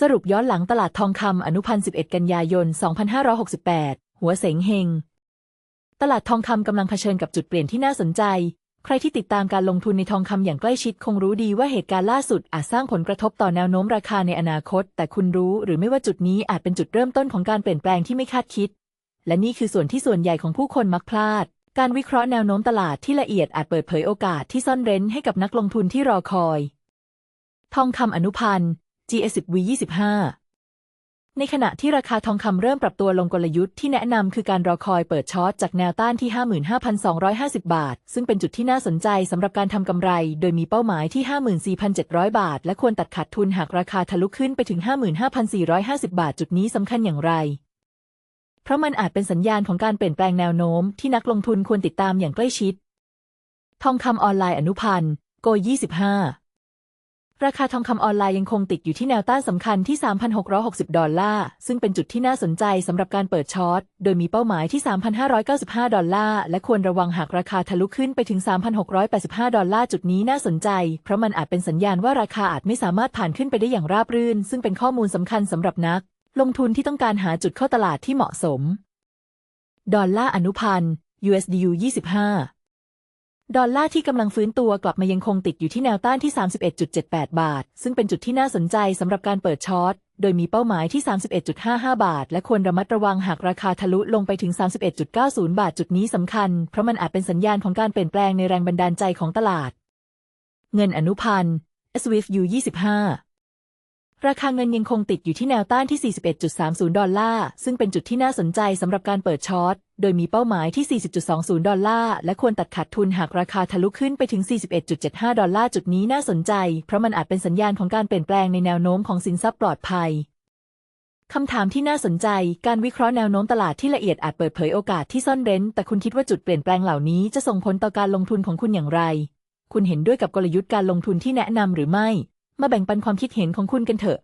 สรุปย้อนหลังตลาดทองคำอนุพันธ์11 กันยายน 2568 หัวเสงเฮง ตลาดทองคำกำลังเผชิญกับจุดเปลี่ยนที่น่าสนใจ ใครที่ติดตามการลงทุนในทองคำอย่างใกล้ชิดคงรู้ดีว่าเหตุการณ์ล่าสุดอาจสร้างผลกระทบต่อแนวโน้มราคาในอนาคต แต่คุณรู้หรือไม่ว่าจุดนี้อาจเป็นจุดเริ่มต้นของการเปลี่ยนแปลงที่ไม่คาดคิด และนี่คือส่วนที่ส่วนใหญ่ของผู้คนมักพลาด การวิเคราะห์แนวโน้มตลาดที่ละเอียดอาจเปิดเผยโอกาสที่ซ่อนเร้นให้กับนักลงทุนที่รอคอย ทองคำอนุพันธ์ GS10V 25 ในขณะที่ราคาทองคำเริ่มปรับตัวลงกลยุทธ์ที่แนะนำคือการรอคอยเปิดช็อตจากแนวต้านที่ 55,250 บาท ซึ่งเป็นจุดที่น่าสนใจสำหรับการทำกำไร โดยมีเป้าหมายที่ 54,700 บาท และควรตัดขาดทุนหากราคาทะลุขึ้นไปถึง 55,450 บาท จุดนี้สำคัญอย่างไร เพราะมันอาจเป็นสัญญาณของการเปลี่ยนแปลงแนวโน้มที่นักลงทุนควรติดตามอย่างใกล้ชิด ทองคำออนไลน์อนุพันธ์โก25 ราคาทองคำออนไลน์ยังคงติดอยู่ที่แนวต้านสำคัญที่ 3,660 ดอลลาร์ ซึ่งเป็นจุดที่น่าสนใจสำหรับการเปิดช็อต โดยมีเป้าหมายที่ 3,595 ดอลลาร์ และควรระวังหากราคาทะลุขึ้นไปถึง 3,685 ดอลลาร์ จุดนี้น่าสนใจ เพราะมันอาจเป็นสัญญาณว่าราคาอาจไม่สามารถผ่านขึ้นไปได้อย่างราบรื่น ซึ่งเป็นข้อมูลสำคัญสำหรับนัก ลงทุนที่ต้องการหาจุดเข้าตลาดที่เหมาะสม ดอลลาร์อนุพันธ์ USDU 25 ดอลลาร์ที่กำลังฟื้นตัวกลับมายังคงติดอยู่ที่แนวต้านที่ 31.78 บาท ซึ่งเป็นจุดที่น่าสนใจสำหรับการเปิดช็อต โดยมีเป้าหมายที่ 31.55 บาท และควรระมัดระวังหากราคาทะลุลงไปถึง 31.90 บาทจุดนี้สำคัญ เพราะมันอาจเป็นสัญญาณของการเปลี่ยนแปลงในแรงบันดาลใจของตลาด เงินอนุพันธ์ SWIFT U 25 ราคาเงินยังคงติดอยู่ที่แนวต้านที่ 41.30 ดอลลาร์ ซึ่งเป็นจุดที่น่าสนใจสำหรับการเปิดช็อต โดยมีเป้าหมายที่ 40.20 ดอลลาร์ และควรตัดขาดทุนหากราคาทะลุขึ้นไปถึง 41.75 ดอลลาร์จุดนี้น่าสนใจ เพราะมันอาจเป็นสัญญาณของการเปลี่ยนแปลงในแนวโน้มของสินทรัพย์ปลอดภัยคำถามที่น่าสนใจ การวิเคราะห์แนวโน้มตลาดที่ละเอียดอาจเปิดเผยโอกาสที่ซ่อนเร้น แต่คุณคิดว่าจุดเปลี่ยนแปลงเหล่านี้จะส่งผลต่อการลงทุนของคุณอย่างไร คุณเห็นด้วยกับกลยุทธ์การลงทุนที่แนะนำหรือไม่ มาแบ่งปันความคิดเห็นของคุณกันเถอะ